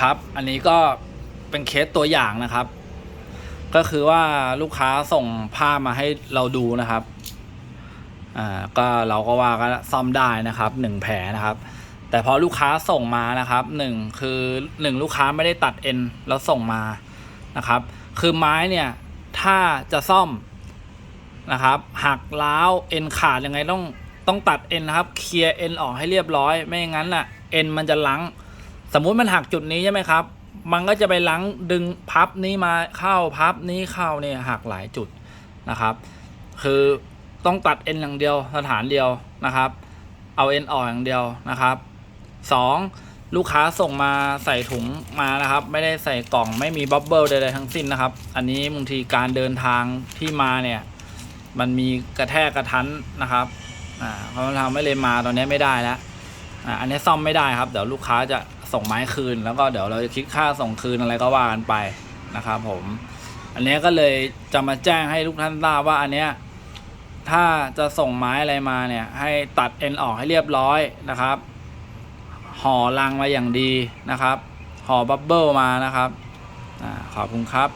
ครับ อันนี้ก็เป็นเคสตัวอย่างนะครับ ก็คือว่าลูกค้าส่งผ้ามาให้เราดูนะครับ อ่า ก็เราก็ว่าก็ซ่อมได้นะครับหนึ่งแผลนะครับ แต่พอลูกค้าส่งมานะครับหนึ่งคือหนึ่งลูกค้าไม่ได้ตัดเอ็นแล้วส่งมานะครับ คือไม้เนี่ยถ้าจะซ่อมนะครับหักล้าวเอ็นขาดยังไงต้องต้องตัดเอ็นนะครับ เคลียร์เอ็นออกให้เรียบร้อย ไม่อย่างนั้นน่ะเอ็นมันจะลัง สมมุติมันหักจุดนี้ใช่ไหมครับ มันก็จะไปลังดึงพับนี้มาเข้าพับนี้เข้าเนี่ยหักหลายจุดนะครับ คือต้องตัดเอ็นอย่างเดียวสถานเดียวนะครับ เอาเอ็นออกอย่างเดียวนะครับสองลูกค้าส่งมาใส่ถุงมานะครับ ไม่ได้ใส่กล่องไม่มีบับเบิลใดๆทั้งสิ้นนะครับ อันนี้บางทีการเดินทางที่มาเนี่ย มันมีกระแทกกระทันนะครับอ่าเขาทำไม่เลยมาตอนนี้ไม่ได้แล้วอ่าอันนี้ซ่อมไม่ได้ครับ เดี๋ยวลูกค้าจะ ส่งไม้คืน แล้วก็เดี๋ยวเราจะคิดค่าส่งคืนอะไรก็ว่ากันไปนะครับผม อันนี้ก็เลยจะมาแจ้งให้ทุกท่านทราบว่าอันเนี้ยถ้าจะส่งไม้อะไรมาเนี่ย ให้ตัดเอ็นออกให้เรียบร้อยนะครับห่อลังมาอย่างดีนะครับห่อบับเบิลมานะครับอาขอบคุณครับ